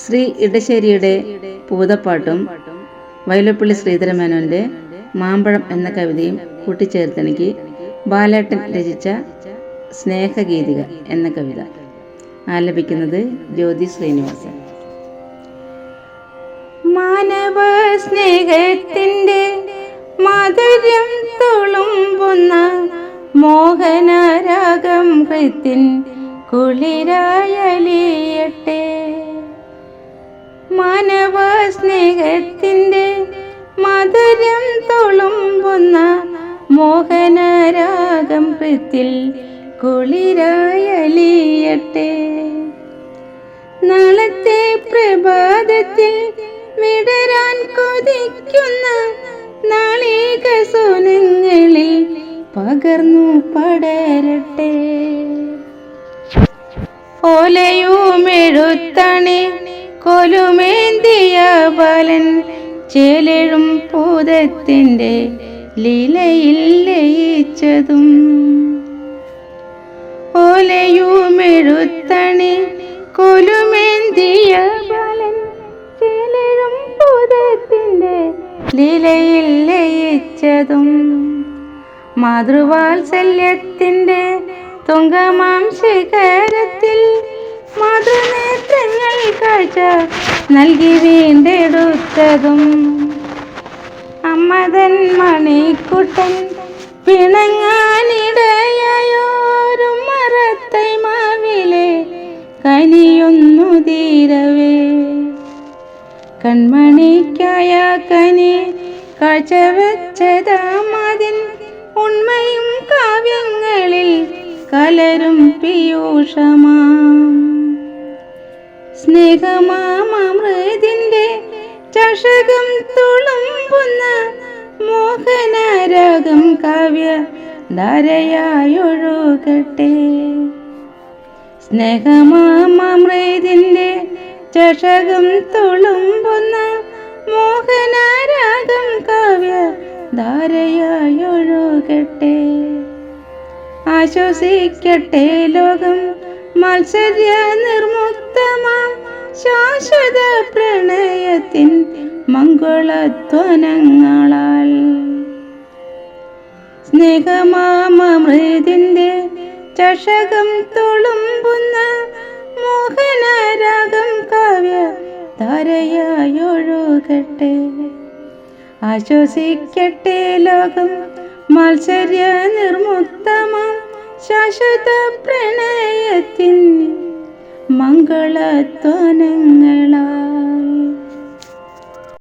ശ്രീ ഇടശ്ശേരിയുടെ പൂതപ്പാട്ടും വയലപ്പള്ളി ശ്രീധരമേനോന്റെ മാമ്പഴം എന്ന കവിതയും കൂട്ടിച്ചേർത്തെനിക്ക് ബാലേട്ടൻ രചിച്ച സ്നേഹഗീതിക എന്ന കവിത ആലപിക്കുന്നത് ജ്യോതി ശ്രീനിവാസൻ. മാനവ സ്നേഹത്തിന്റെ മാധുര്യം തുളുമ്പുന്ന മോഹനരാഗം ഹൃത്തിൻ കുളിരായലിയട്ടെ സ്നേഹത്തിന്റെ മധുരം തുളുമ്പുന്ന മോഹനരാഗം ഹൃത്തിൽ കുളിരായലിയട്ടെ. നാളത്തെ പ്രഭാതത്തിൽ വിടരാൻ കൊതിക്കുന്ന നാളിക സുനങ്ങളിൽ പകർന്നു പടരട്ടെ. ഓലയുമെഴുത്തണി കൊലുമേന്തിയ ബാലൻ ചേലഴും പൂതത്തിന്റെ ലീലയിൽ ലയിച്ചതും. ഓലയുമെഴുത്തണി കൊലുമേന്തിയ ബാലൻ ചേലഴും പൂതത്തിന്റെ ലീലയിൽ ലയിച്ചതും. മാതൃവാത്സല്യത്തിന്റെ തുങ്കമാം ശിഖരത്തിൽ മാതൃനേത്രങ്ങൾ കാഴ്ച നൽകി വീണ്ടെടുത്തതും. അമ്മതൻ മണിക്കുട്ടൻ പിണങ്ങാനിടയായോരും മറത്തൈ മാവിലെ കനിയൊന്നു തീരവേ. കൺമണിക്കായ കനി കാഴ്ചവെച്ചതാമതിൻ ഉണ്മയും കാവ്യങ്ങളിൽ കലരും പീയൂഷമാം. സ്നേഹമാമൃതിന്റെ ചഷകം തുളുമ്പുന്ന മോഹനരാഗം കാവ്യ ധാരയായൊഴുകട്ടെ. സ്നേഹമാമൃതിന്റെ ചഷകം തുളുമ്പുന്ന മോഹനരാഗം കാവ്യ ധാരയായൊഴുകട്ടെ. ആശ്വസിക്കട്ടെ ലോകം മത്സര്യ നിർമുക്തമാം പ്രണയത്തിൻ മംഗളധ്വനങ്ങളാൽ. സ്നേഹമാമൃതിന്റെ ചഷകം തുളുമ്പുന്ന മോഹനരാഗം കാവ്യ ധാരയായൊഴുകട്ടെ. ആശ്വസിക്കട്ടെ ലോകം മത്സര്യ നിർമുക്തമാം ശാശ്വത പ്രണയത്തിൻ മംഗളധ്വനങ്ങളാ